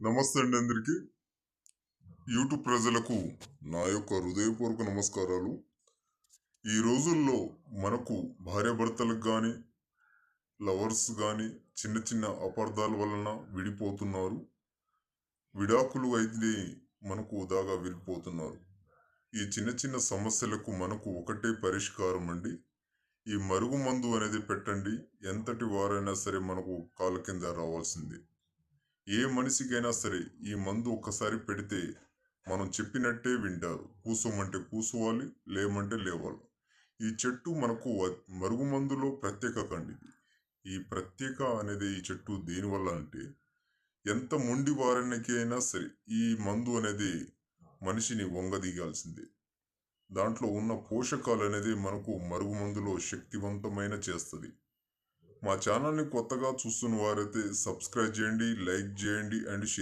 నమస్తే అండి అందరికీ. యూట్యూబ్ ప్రజలకు నా యొక్క హృదయపూర్వక నమస్కారాలు. ఈ రోజుల్లో మనకు భార్యాభర్తలకు కానీ లవర్స్ కానీ చిన్న చిన్న అపార్థాల వలన విడిపోతున్నారు. విడాకులు అయితే మనకు దాగా వెళ్ళిపోతున్నారు ఈ చిన్న చిన్న సమస్యలకు మనకు ఒకటే పరిష్కారం అండి. ఈ మరుగు మందు అనేది పెట్టండి. ఎంతటి వారైనా సరే మనకు కాళ్ళ కింద రావాల్సిందే. ఏ మనిషికైనా సరే ఈ మందు ఒక్కసారి పెడితే మనం చెప్పినట్టే వింటారు. కూసోమంటే కూసోవాలి లేమంటే లేవాలి. ఈ చెట్టు మనకు మరుగుమందులో మరుగు మందులో ప్రత్యేక కండిది ఈ ప్రత్యేక అనేది ఈ చెట్టు దేనివల్ల అంటే ఎంత మొండి వారానికి అయినా సరే ఈ మందు అనేది మనిషిని వంగదీగాల్సిందే దాంట్లో ఉన్న పోషకాలు అనేది మనకు మరుగు మందులో శక్తివంతమైన చేస్తుంది. మా ఛానల్ని కొత్తగా చూస్తున్న వారైతే సబ్స్క్రైబ్ చేయండి లైక్ చేయండి అండ్ షేర్